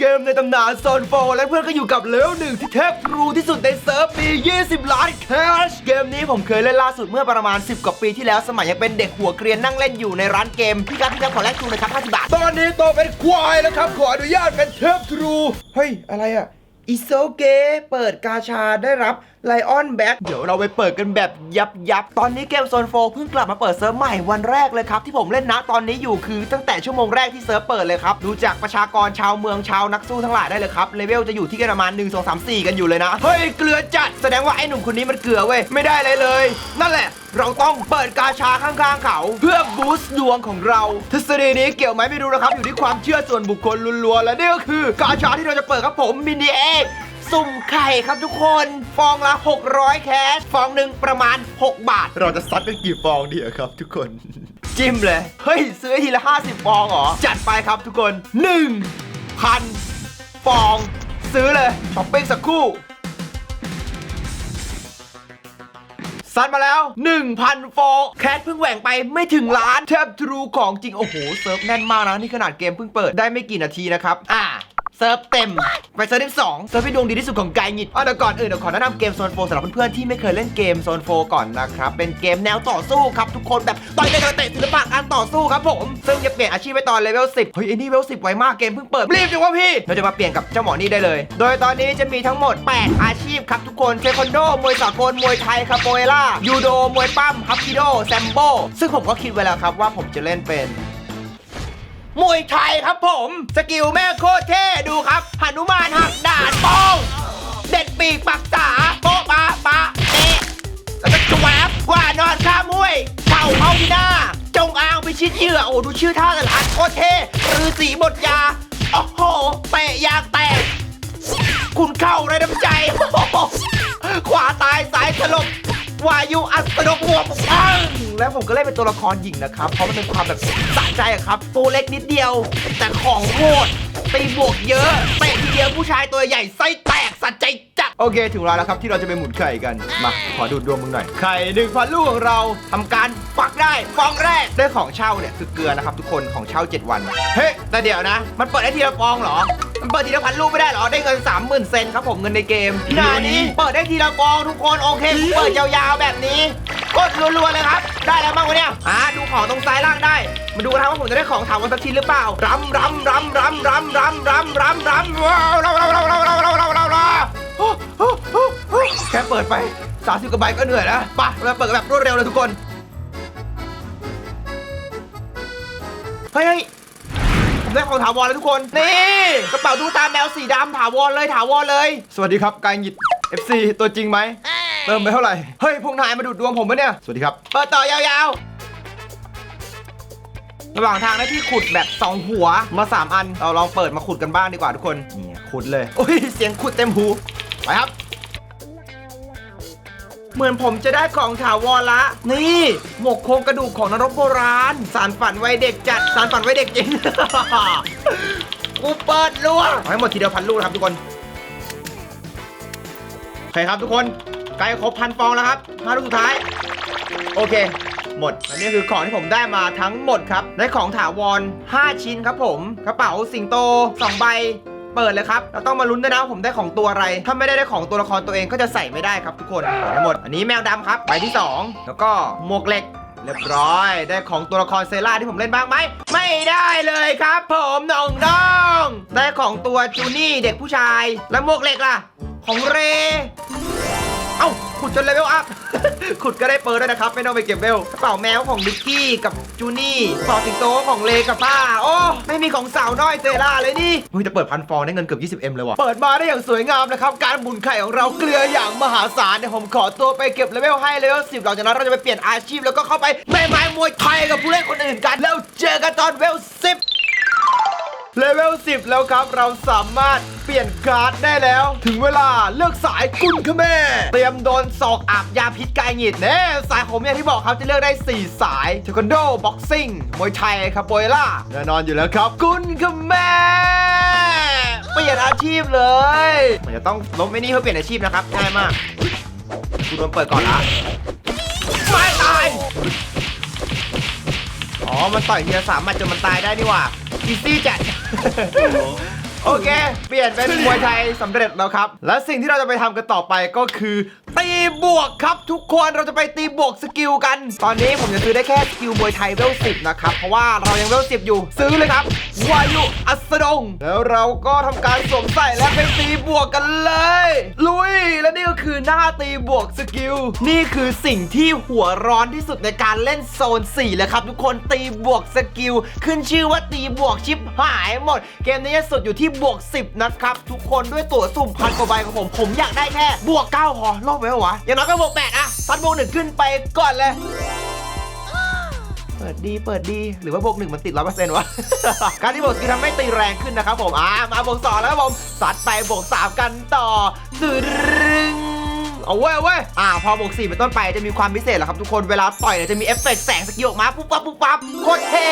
เกมในตำนานโซนโฟและเพื่อนก็อยู่กับเลเวลหนึ่งที่เทพทรูที่สุดในเซิร์ฟมี 20 ล้านแคช เกมนี้ผมเคยเล่นล่าสุดเมื่อประมาณ 10 กว่าปีที่แล้วสมัยยังเป็นเด็กหัวเกรียนนั่งเล่นอยู่ในร้านเกม พี่ครับพี่ครับขอแลกทรูนะครับ50บาท ตอนนี้โตเป็นควายแล้วครับ ขออนุญาตเป็นเทพทรู เฮ้ย อะไรอะอิโซเกเปิดกาชาได้รับ ไลออนแบ็กเดี๋ยวเราไปเปิดกันแบบยับยับตอนนี้เกมโซนโฟเพิ่งกลับมาเปิดเซิร์ฟใหม่วันแรกเลยครับ ที่ผมเล่นนะตอนนี้อยู่คือตั้งแต่ชั่วโมงแรกที่เซิร์ฟเปิดเลยครับ ดูจากประชากรชาวเมืองชาวนักสู้ทั้งหลายได้เลยครับเลเวลจะอยู่ที่ประมาณ 1 2 3 4 กันอยู่เลยนะ เฮ้ย เกลือจัดแสดงว่าไอ้หนุ่มคนนี้มันเกลือเว้ยไม่ได้เลยเลย นั่นแหละเราต้องเปิดกาชาข้างๆเขา เพื่อบูสต์ดวงของเรา ทฤษฎีนี้เกี่ยวไหมไม่รู้นะครับ อยู่ที่ความเชื่อส่วนบุคคลล้วนๆและนี่ก็คือกาชาที่เราจะเปิดครับผมมินิเอ็ก สุ่มไข่ครับทุกคน ฟองละ 600 แคช ฟองหนึ่งประมาณ 6 บาท เราจะซัดกันกี่ฟองดีอะครับ ทุกคน จิ้มเลย เฮ้ย ซื้อให้ทีละ 50 ฟองเหรอ จัดไปครับทุกคน 1,000 ฟอง ซื้อเลยช้อปปิ้งสักครู่ซัดมาแล้ว 1,000 ฟอง แคทเพิ่งแหว่งไปไม่ถึงล้านแทบทรูของจริง โอ้โห เซิร์ฟแน่นมากนะ นี่ขนาดเกมเพิ่งเปิดได้ไม่กี่นาทีนะครับ อ่า เซิร์ฟเต็ม ไปเซิร์ฟที่สองเซิร์ฟที่ดวงดีที่สุดของไกายหงิดอะเดี๋ยวก่อนอื่นเดี๋ยวขอแนะนำเกมโซนโฟสำหรับเพื่อนๆที่ไม่เคยเล่นเกมโซนโฟก่อนนะครับ เป็นเกมแนวต่อสู้ครับทุกคนแบบต่อยกันเตะศิลปะการต่อสู้ครับผม ซึ่งจะเปลี่ยนอาชีพไปตอนเลเวล10เฮ้ยไอ้นี่เลเวล10ไวมากเกมเพิ่งเปิดรีบจังวะพี่เราจะมาเปลี่ยนกับเจ้าหมอนี่ได้เลย โดยตอนนี้จะมีทั้งหมด 8 อาชีพครับทุกคนเทควันโดมวยสากลมวยไทยคาโปเอล่ายูโดมวยปั้มฮับกิโดแซมโบซึ่งผมก็คิดไว้แล้วครับว่าผมจะเล่นเป็น มวยไทยครับผม สกิลแม่โคตรเท่ดูครับหนุมานหักดานป้อง เด็ดปีกปักษาโป๊ะปะปะเตะแล้วก็จวบว่านอนข้ามห้วยเป่าเข้าที่หน้า จงอางไปชิดเหยื่อโอ้ดูชื่อท่าแต่ละอันโคตรเท่รือสีบทยาโอ้โหเตะยางแตกคุณเข้าในน้ำใจ ขวาตายสายสลบ วายุอัสดกหัวปังแล้วผมก็เล่นเป็นตัวละครหญิงนะครับ เพราะมันเป็นความแบบสะใจอะครับ ตัวเล็กนิดเดียว แต่ของโหดตีบวกเยอะเตะทีเดียวผู้ชายตัวใหญ่ไส้แตกสัใจจัดโอเคถึงเวลาแล้วครับที่เราจะไปหมุนไข่กัน มา ขอดูดดวงมึงหน่อยไข่หนึ่งพันลูกของเราทำการปักได้ฟองแรกได้ของเช่าเนี่ยคือเกลือนะครับทุกคนของเช่า 7 วัน เฮ้ยแต่เดี๋ยวนะ มันเปิดได้ทีละฟองเหรอ เปิดทีละพันลูกไม่ได้เหรอ ได้เงิน 30,000 เซนครับผมเงินในเกมหนานี้เปิดได้ทีละฟองทุกคนโอเคเปิดยาวๆแบบนี้กดรัวๆเลยครับ ได้แล้วบ้างวะเนี่ยอ่าดูของตรงซ้ายล่างได้ มาดูนะครับว่าผมจะได้ของถามวันสักชิ้นหรือเปล่ารำรำรำรำรำรำรำรำรำว้าวเราเราเราเราเราเราเราเราเราแค่เปิดไป30กว่าใบก็เหนื่อยแล้วไปเราเปิดกันแบบรวดเร็วเลยทุกคนเฮ้ยเฮ้ยผมได้ของถาวรแล้วทุกคน นี่ กระเป๋าตุ๊กตาแมวสีดำถาวรเลยถาวรเลย สวัสดีครับกายหงิด FC ตัวจริงไหมเติมไปเท่าไหร่ เฮ้ย พวกนายมาดูดดวงผมปะเนี่ย สวัสดีครับ เปิดต่อยาวๆ ระหว่างทางได้ที่ขุดแบบสองหัวมา3อัน เราลองเปิดมาขุดกันบ้างดีกว่าทุกคนนี่ขุดเลย โอ้ย เสียงขุดเต็มหู ไปครับ เหมือนผมจะได้ของถาวรละ นี่ หมกโครงกระดูกของนรกโบราณ สารฝันไว้เด็กจัด สารฝันไว้เด็กจริง กูเปิดรัวเอาให้หมดทีเดียวพันลูกนะครับทุกคนโอเคครับทุกคนใกล้ครบพันฟองแล้วครับห้าลูกสุดท้าย โอเค หมดอันนี้คือของที่ผมได้มาทั้งหมดครับได้ของถาวร 5 ชิ้นครับผม กระเป๋าสิงโต 2 ใบเปิดเลยครับ เราต้องมาลุ้นด้วยนะว่าผมได้ของตัวอะไร ถ้าไม่ได้ได้ของตัวละครตัวเองก็จะใส่ไม่ได้ครับทุกคนเปิดให้หมด อันนี้แมวดำครับ ใบที่ 2 แล้วก็หมวกเหล็ก เรียบร้อย ได้ของตัวละครเซล่าที่ผมเล่นบ้างไหม ไม่ได้เลยครับ ผมน้องน้อง ได้ของตัวจูนี่เด็กผู้ชาย แล้วหมวกเหล็กล่ะ ของเร เอ้าขุดจนเลเวลอัพ ขุดก็ได้เปิดด้วยนะครับ ไม่ต้องไปเก็บเวลกระเป๋าแมวของดิกกี้กับจูนี่กระเป๋าสิงโตของเลกับป้า โอ้ ไม่มีของสาวน้อยเซล่าเลยนี่เฮ้ยจะเปิดพันฟองได้เงินเกือบ 20M เลยว่ะ เปิดมาได้อย่างสวยงามนะครับ การหมุนไข่ของเราเกลืออย่างมหาศาลเดี๋ยวผมขอตัวไปเก็บเลเวลให้เลเวล10หลังจากนั้นเราจะไปเปลี่ยนอาชีพแล้วก็เข้าไปแม่ไม้มวยไทยกับผู้เล่นคนอื่นกัน แล้วเจอกันตอนเวล10 เลเวล 10 แล้วครับ เราสามารถเปลี่ยนการ์ดได้แล้ว ถึงเวลาเลือกสายกุนขแม่ เตรียมโดนศอกอาบยาพิษกายหงิดเน่สายผมอย่างที่บอกครับจะเลือกได้ 4 สายเทควันโด บ็อกซิ่ง มวยไทยคาโปเอล่าแน่นอนอยู่แล้วครับ กุนขแม่เปลี่ยนอาชีพเลยมันจะต้องลบไม่นี่เพื่อเปลี่ยนอาชีพนะครับง่ายมากกูโดนเปิดก่อนละไม่ตาย อ๋อ มันต่อยทีละสามหมัดจนมันตายได้นี่หว่าอีซี่จัด โอเค เปลี่ยนเป็นมวยไทยสำเร็จแล้วครับ และสิ่งที่เราจะไปทำกันต่อไปก็คือ ตีบวกครับทุกคนเราจะไปตีบวกสกิลกัน ตอนนี้ผมจะซื้อได้แค่สกิลมวยไทยเวลสิบนะครับ เพราะว่าเรายังเวลสิบอยู่ ซื้อเลยครับวายุอัสดง แล้วเราก็ทำการสวมใส่และไปตีบวกกันเลย ลุย และนี่ก็คือหน้าตีบวกสกิล นี่คือสิ่งที่หัวร้อนที่สุดในการเล่นโซน4เลยครับทุกคนตีบวกสกิล ขึ้นชื่อว่าตีบวกชิปหายหมด เกมนี้สุดอยู่ที่บวก 10 นะครับ ทุกคนด้วยตั๋วสุ่มพันกว่าใบของผม ผมอยากได้แค่บวก9พอรอบไหรอวะอย่างน้อยก็บวก8อะซัดบวกหนึ่งขึ้นไปก่อนเลย เปิดดีเปิดดีหรือว่าบวกหนึ่งมันติดร้อยเปอร์เซ็นต์วะ การที่บวกสกิลทำให้ตีแรงขึ้นนะครับผมอ่ามาบวกสองแล้วครับผมสัดไปบวกสามกันต่อสึรึงเอาเว้ยเอาเว้ยอ่า พอบวกสี่เป็นต้นไปจะมีความพิเศษแหละครับทุกคน เวลาต่อยเนี่ยจะมีเอฟเฟกต์แสงสกิลออกมา ปุ๊บปั๊บปุ๊บปั๊บโคตรเท่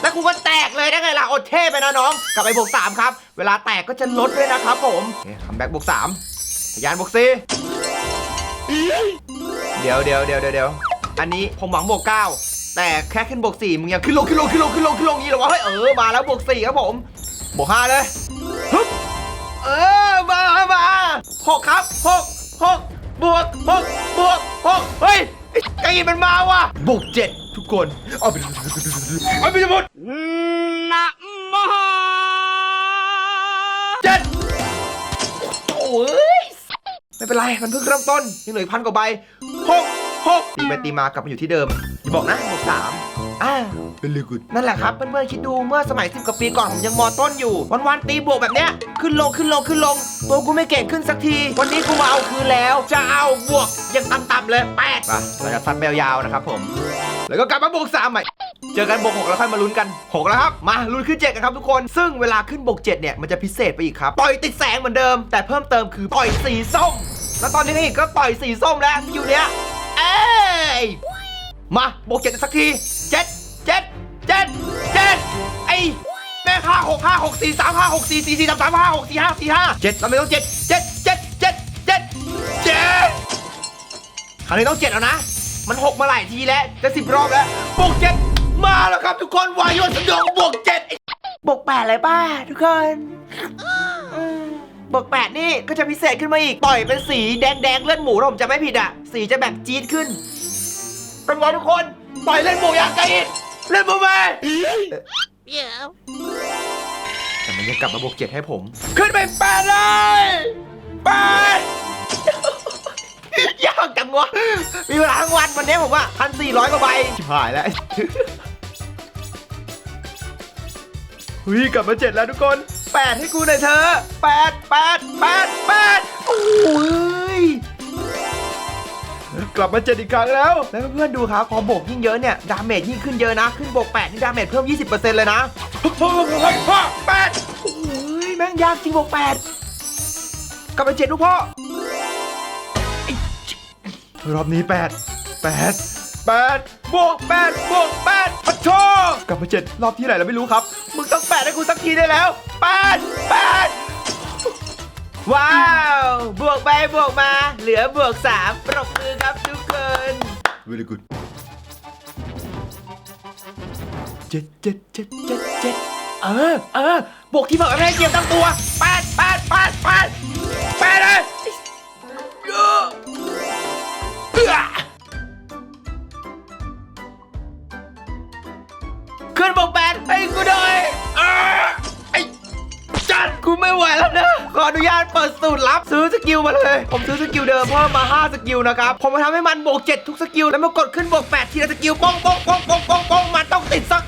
แล้วกูก็แตกเลยได้ไงล่ะโอดเท่ไปนะน้อง กลับไปบวกสามครับ เวลาแตกก็จะลดด้วยนะครับผมคคัมแบ็กบวกสามทะยานบวกสี่ เดี๋ยวเดี๋ยวเดี๋ยวเดี๋ยวเดี๋ยวอันนี้ผมหวังบวกเก้าแต่แค่ขึ้นบวกสี่มึงยังขึ้นลงขึ้นลงขึ้นลงขึ้นลงขึ้นลงนี้เหรอวะเฮ้ยเออมาแล้วบวกสี่ครับผมบวกห้าเลยฮึบเออมามาหกครับหกหกบวกหกบวกหกเฮ้ยไอ้ไก่มันมาว่ะบวกเจ็ดทุกคนเอาไปเอาไปหมดนะมาเจ็ดโอ้ย เป็นไร มันเพิ่งเริ่มต้นยังเหลืออกพันกว่าใบหกหกตีไปตีมากลับมาอยู่ที่เดิมอย่าบอกนะบวกสามอ่าเป็นเลยกุดนั่นแหละครับเพื่อนๆคิดดูเมื่อสมัยสิบกว่าปีก่อนผมยังมอต้นอยู่ วันๆตีบวกแบบเนี้ยขึ้นลงขึ้นลงขึ้นลง ตัวกูไม่เก่งขึ้นสักที วันนี้กูมาเอาคืนแล้ว จะเอาบวกยังต่ำๆเลยแปดไปเราจะซัดแมวยาวนะครับผม แล้วก็กลับมาบวกสามใหม่เจอกันบวกหกแล้วค่อยมาลุ้นกันหกแล้วครับ มาลุ้นขึ้นเจ็ดกันครับทุกคน ซึ่งเวลาขึ้นบวกเจ็ดเนี่ยมันจะพิเศษไปอีกครับต่อยติดแสงเหมือนเดิม แต่เพิ่มเติมคือต่อยสีส้ม แล้วตอนนี้นี่ก็ต่อยสีส้มแล้วสกิลเนี้ยเอ้ยมาบวกเจ็ดสักทีเจ็ดเจ็ดเจ็ดเจ็ดไอ้แม่ห้าหกห้าหกสี่สามห้าหกสี่สี่สี่สามสามห้าหกสี่ห้าสี่ห้าเจ็ดเราไม่ต้องเจ็ดเจ็ดเจ็ดเจ็ดเจ็ดเจ็ดคราวนี้ต้องเจ็ดแล้วนะ มันหกมาหลายทีแล้วจะสิบรอบแล้วบวกเจ็ดมาแล้วครับทุกคนวายนสยองบวกเจ็ดบวกแปดเลยป้าทุกคน บวกแปดนี่ก็จะพิเศษขึ้นมาอีก ต่อยเป็นสีแดงแดงๆเลือดหมูถ้าผมจะไม่ผิดอะ สีจะแบบจี๊ดขึ้น เป็นไงทุกคน ต่อยเล่นบวกอย่างไกลอีกเล่นบวกไหม Yeah. แต่มันยังกลับมาบวกเจ็ดให้ผม ขึ้นไปแปดเลยแปดยากจังวะ มีเวลาทั้งวันวันนี้ผมว่าพันสี่ร้อยกว่าใบชิบหายแล้วเฮ้ยกลับมาเจ็ดแล้วทุกคน แปดให้กูหน่อยเธอแปดแปดแปดแปดโอ้ยกลับมาเจ็ดอีกครั้งแล้ว แล้วเพื่อนๆดูครับพอโบกยิ่งเยอะเนี่ย ดาเมจยิ่งขึ้นเยอะนะ ขึ้นโบก8นี่ดาเมจเพิ่ม 20%เลยนะแปดโอ้ยแม่งยากจริงโบก8กลับมาเจ็ดลูกพ่อไอ้ชิรอบนี้8 8 8 บวก8บวก8ปัดโชกลับมาเจ็ดรอบที่ไหนเราไม่รู้ครับ มึงต้องแปดให้กูสักทีได้แล้ว8 8ว้าว บวกไปบวกมา เหลือบวกสามปรบมือครับทุกคน very good เจ็ดเจ็ดเจ็ดเจ็ดเจ็ดเออเออบวกที่บอกไม่ให้เกียมตั้งตัวแปดแปดแปดแปดแปดเลยเออ ขึ้นบวกแปดให้กูหน่อยเออไอ้จัดกูไม่ไหวแล้วนะ ขออนุญาตเปิดสูตรลับซื้อสกิลมาเลย ผมซื้อสกิลเดิมเพิ่มมา 5 สกิลนะครับ ผมมาทำให้มันบวก 7 ทุกสกิล แล้วมากดขึ้นบวก 8 ทีละสกิลป้องป้องป้องป้องป้องป้องมันต้องติดสักอัน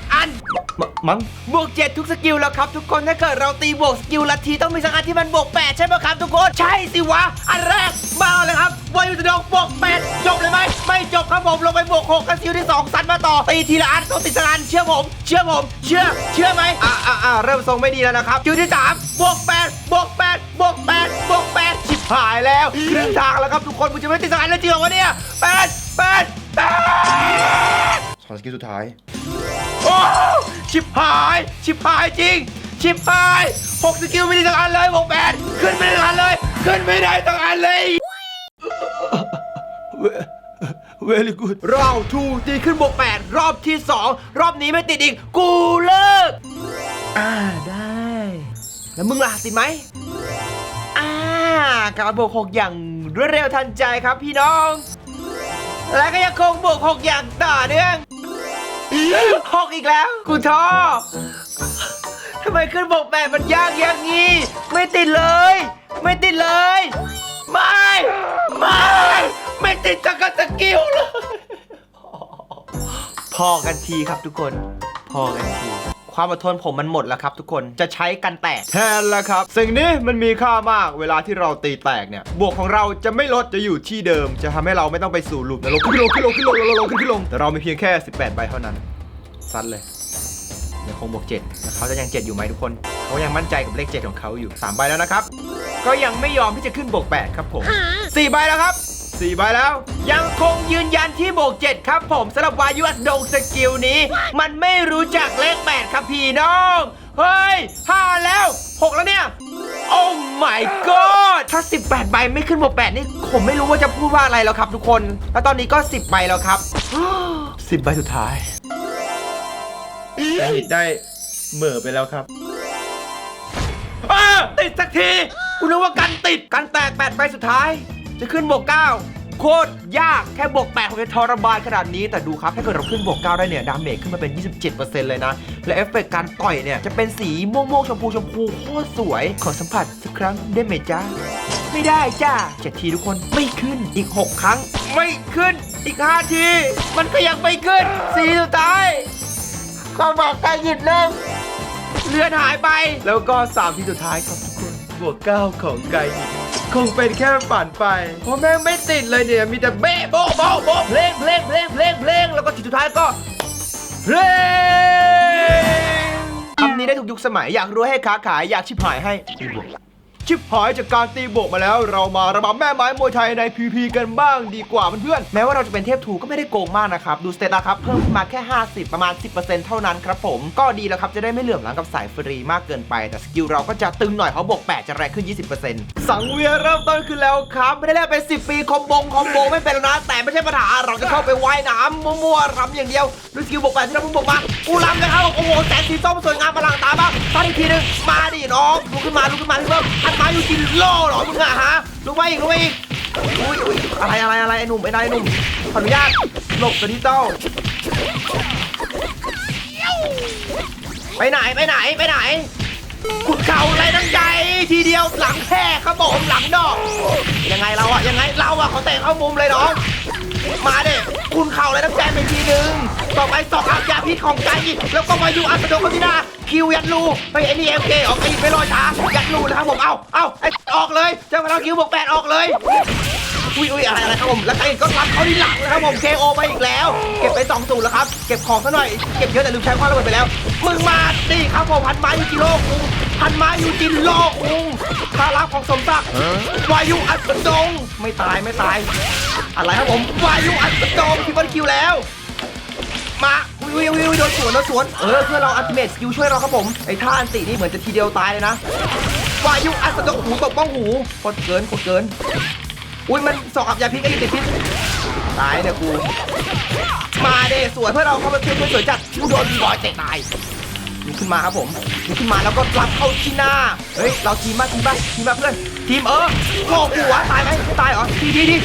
มมั้งบวก7ทุกสกิลแล้วครับ ทุกคนถ้าเกิดเราตีบวกสกิลละทีต้องมีสักอันที่มันบวก8ใช่ไหมครับทุกคนใช่สิวะ อันแรกมาเลยครับวายุจะดองบวก8จบเลยไหมไม่จบครับผมลงไปบวก6กันสกิลที่2สันมาต่อตีทีละอันต้องติดสักอันเชื่อผม เชื่อผม เชื่อเชื่อไหมอ่าอ่าอ่าเริ่มทรงไม่ดีแล้วนะครับคิวที่3บวก8บวก8บวก8บวก8ชิบหายแล้วครึ่งทางแล้วครับทุกคนมึงจะไม่ติดสักอันแล้วจริงเหรอวะเนี่ย8 8 8สองสกิลสุดท้ายโอ้ ชิบหาย ชิบหายจริง ชิบหายหกสกิลไม่ได้สักอันเลยบวกแปดขึ้นไม่ได้สักอันเลย ขึ้นไม่ได้สักอันเลย เวลี่กูดรอบทูตีขึ้นบวกแปดรอบที่สองรอบนี้ไม่ติดอีก กูเลิก อ่าได้ แล้วมึงล่ะติดไหมอ่าการบวกหกอย่างรวดเร็วทันใจครับพี่น้อง และก็ยังคงบวกหกอย่างต่อเนื่อง หกอีกแล้ว กูท้อทำไมขึ้นบกแปดมันยากอย่างนี้ ไม่ติดเลย ไม่ติดเลย ไม่ ไม่ ไม่ติดจักตะกิลเลย พอกันทีครับทุกคน พอกันที ความอดทนผมมันหมดแล้วครับทุกคนจะใช้กันแตกแทนแล้วครับ สิ่งนี้มันมีค่ามากเวลาที่เราตีแตกเนี่ยบวกของเราจะไม่ลดจะอยู่ที่เดิม จะทำให้เราไม่ต้องไปสู่หลุมนรกขึ้นลงขึ้นลงขึ้นลงลงขึ้นขึ้นลงแต่เรามีเพียงแค่ 18ใบเท่านั้นซัดเลยยังคงบวก7แล้วเขาจะยัง 7 อยู่ไหมทุกคนเขายังมั่นใจกับเลข 7 ของเขาอยู่ 3 ใบแล้วนะครับ ก็ยังไม่ยอมที่จะขึ้นบวก 8 ครับผม 4 ใบแล้วครับ 4ใบแล้ว ยังคงยืนยันที่บวก7ครับผมสำหรับวายุอัสดงสกิลนี้ มันไม่รู้จักเลข 8 ครับพี่น้อง เฮ้ย 5 แล้ว 6 แล้วเนี่ย โอ้ my god ถ้า 18 ใบไม่ขึ้นบวก8นี่ ผมไม่รู้ว่าจะพูดว่าอะไรแล้วครับทุกคน แล้วตอนนี้ก็ 10 ใบแล้วครับ 10 ใบสุดท้ายหิดได้เหม่อไปแล้วครับอ้าติดสักทีกูนึกว่ากันติด กันแตก8ใบสุดท้าย จะขึ้นบวก9โคตรยากแค่บวก8ของจะทรมานขนาดนี้แต่ดูครับถ้าเกิดเราขึ้นบวก9ได้เนี่ยดาเมจขึ้นมาเป็น 27%เลยนะ และเอฟเฟกต์การต่อยเนี่ย จะเป็นสีม่วงๆชมพูชมพูโคตรสวย ขอสัมผัสสักครั้งได้ไหมจ๊ะไม่ได้จ้าเจ็ดทีทุกคนไม่ขึ้นอีก 6 ครั้ง ไม่ขึ้นอีก 5 ที มันก็ยังไม่ขึ้นสีสุดท้ายความหวังใกล้หยุดเริ่มเลือนหายไป แล้วก็3ทีสุดท้ายครับทุกคนบวก9ของไกอิ คงเป็นแค่ฝันไป เพราะแม่งไม่ติดเลยเนี่ย มีแต่เบ้โบ๊ะโบ๊ะโบ๊ะเพลงเพลงเพลงเพลงเพลงแล้วก็ทีสุดท้ายก็เพลงคำนี้ได้ถูกยุคสมัยอยากรู้ให้ค้าขายอยากชิบหายให้ ชิบหายจากการตีบวกมาแล้ว เรามาระบำแม่ไม้มวยไทยใน PVP กันบ้างดีกว่าเพื่อนๆแม้ว่าเราจะเป็นเทพทูก็ไม่ได้โกงมากนะครับ ดูสเตตัสครับ เพิ่มขึ้นมาแค่ 50 ประมาณ 10%เท่านั้นครับผม ก็ดีแล้วครับ จะได้ไม่เหลื่อมล้ำกับสายฟรีมากเกินไป แต่สกิลเราก็จะตึงหน่อยเพราะบวก8จะแรงขึ้น 20%สังเวียนเริ่มต้นขึ้นแล้วครับไม่ได้เล่นไป 10 ปีคอมบงคอมโบไม่เป็นแล้วนะแต่ไม่ใช่ปัญหาเราจะเข้าไปว่ายน้ำมั่วๆรำอย่างเดียวด้วยสกิลบวกแปดที่เราเพิ่งบวกมากูรำนะครับโอ้โหแสงสีส้มสวยงามพลังตาบ้างตอนอีกทีหนึงมาดิ น้องลุกขึ้นมาลุกขึ้นมาพี่เพิ่มทันมาอยู่จินโล่เหรอมึงอะฮะลุกมาอีกลุกมาอีกอุ้ยอุ้ยอะไรอะไรอะไรไอ้หนุ่มไอ้นายหนุ่มขออนุญาตหลบตัวดิจิตอลไปไหนไปไหนไปไหนขุดเข่าอะไรน้ำใจทีเดียวหลังแพ้ครับผมหลังดอก ยังไงเราอะยังไงเราอะเขาเตะเข้ามุมเลยน้อง มาเด็คุณเข่าอะไรน้ำใจไปทีหนึ่งต่อไปสองอัพยาพิษของใจแล้วก็มาอยู่อัสโดคนที่หน้าคิวยัดรูไปไอ้นี่เอ็มเคออกไปไม่รอช้ายัดรูนะครับผมเอาเอาไอ้ออกเลยเจ้าเราคิวบวกแปดออกเลยอุ้ยอุ้ยอะไรอะไรครับผม แล้วไอ้ก็รับเขาที่หลังนะครับผม KO ไปอีกแล้ว เก็บไป2ศูนย์แล้วครับ เก็บของซะหน่อย เก็บเยอะแต่ลืมใช้ความระเบิดไปแล้ว มึงมาดิครับผมพันไม้ยูจิโร่ พันไม้ยูจิโร่คุงคารับของสมศักดิ์วายุอัสดง ไม่ตายไม่ตาย อะไรครับผม วายุอัสดงที่บันคิวแล้ว มาอุ้ยอุ้ยอุ้ยโดนสวนโดนสวน เออเพื่อนเราอัลติเมทสกิลช่วยเราครับผม ไอ้ท่าอันตินี่เหมือนจะทีเดียวตายเลยนะ วายุอัสดงหูตบบ้องหูกดเกินกดเกิน อุ้ยมันสองอับยาพิษไอ้ติดพิษตายเนี่ยกู มาเด้สวยเพื่อนเราเข้ามาเพื่อนสวยจัดกูโดนบีบอยเตะตาย ลุกขึ้นมาครับผมลุกขึ้นมาแล้วก็รับเข้าที่หน้า เฮ้ย เราทีมมาทีมมาทีมมาเพื่อน ทีมเออโง่กูวตายไหมไม่ตายเหรอทีทีที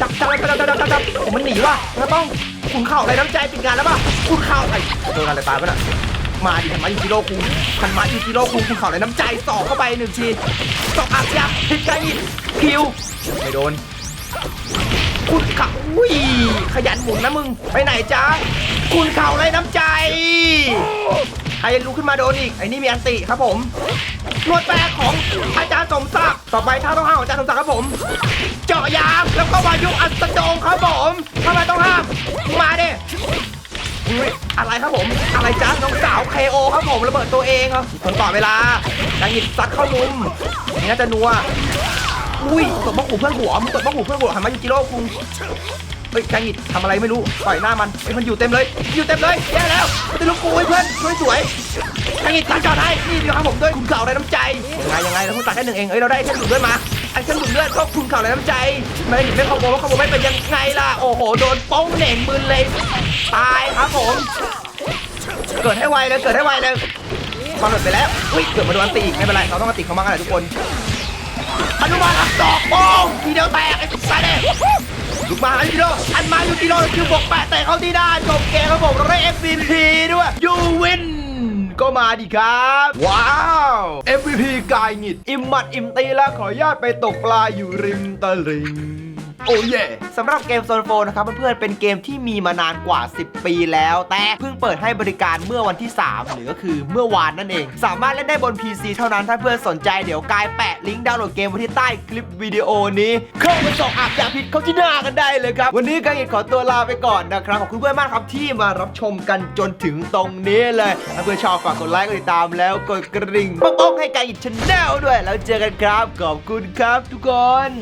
จับจับจับจับจับจับจับผมมันหนีว่ะแล้วต้องคุณเข่าอะไรน้ำใจปิดงานแล้วป่ะคุณเข่าไอ้โดนอะไรตายป่ะน่ะมาดิพันมายูจิโร่คุงพันมายูจิโร่คุงคุณเข่าอะไรน้ำใจสอกเข้าไปหนึ่งทีสองอับยับพิษไกยิคิวไม่โดนคุณเข่าอุ้ยขยันหมุนนะมึงไปไหนจ๊ะคุณเข่าไรน้ำใจ ใครลุกขึ้นมาโดนอีกไอ้นี่มีอันติครับผมนวดแปรของอาจารย์สมศักดิ์ต่อไปท่าต้องห้ามของอาจารย์สมศักดิ์ครับผม เจาะยางแล้วก็วายุอัสดงครับผมทำไมต้องห้ามมาเด้อุ้ยอะไรครับผม อะไรจ้าน้องสาว KO ครับผมระเบิดตัวเองครับผมต่อเวลาดังหยิบซัดเข้ามุมนี่น่าจะนัวอุ้ยตบบ้องหูเพื่อนหัวมึงตบบ้องหูเพื่อนหัวหันมายูจิโร่คุง เฮ้ยแกงอิดทำอะไรไม่รู้ต่อยหน้ามันไอ้มันอยู่เต็มเลย อยู่เต็มเลยแย่แล้วจะลุกกูไอ้เพื่อนช่วยสวยแกงอิดตัดจอดให้นี่เดียวครับผมด้วยคุณเข่าได้น้ำใจยังไงยังไงเราเพิ่งตัดแค่หนึ่งเองเอ้ยเราได้แค่หนึ่งเลือดมาไอ้แค่หนึ่งเลือดก็คุณเข่าได้น้ำใจไม่ได้หยิบไม่คอมโบว่าคอมโบไม่เป็นยังไงล่ะโอ้โหโดนป้องเหน่งมือเลยตายครับผม เกิดให้ไวเลยเกิดให้ไวเลยความหลุดไปแล้วอุ้ยเกือบมาโดนตีอีกไม่เป็นไรเราต้องมาติเขามากกันหน่อยทุกคนอนุบาลอัดดอกโป้งทีเดียวแตกไอ้สัสเนี่ย ลูกมาอยูกิโดอันมายูกิโดคิวบกแปะแต่เข้าที่ได้จบเกมครับผมได้ MVP ด้วยยูวินก็มาดิครับ ว้าว MVP กายหงิด อิ่มหมัดอิ่มตีแล้วขออนุญาตไปตกปลาอยู่ริมตลิ่ง โอ้เย่สำหรับเกมโซนโฟนะครับเพื่อนๆเป็นเกมที่มีมานานกว่า 10 ปีแล้ว แต่เพิ่งเปิดให้บริการเมื่อวันที่ 3 หรือก็คือเมื่อวานนั่นเอง สามารถเล่นได้บน PC เท่านั้นถ้าเพื่อนสนใจเดี๋ยวกายแปะลิงก์ดาวน์โหลดเกมไว้ที่ใต้คลิปวิดีโอนี้ เข้าไปส่องอาบยาพิษเข้าที่หน้ากันได้เลยครับ วันนี้กายอิดขอตัวลาไปก่อนนะครับขอบคุณเพื่อนมากครับที่มารับชมกันจนถึงตรงนี้เลยถ้าเพื่อนชอบฝากกดไลค์กดติดตามแล้วกดกระดิ่งป๊อกๆให้กายอิดชแนลด้วย แล้วเจอกันครับขอบคุณครับทุกคน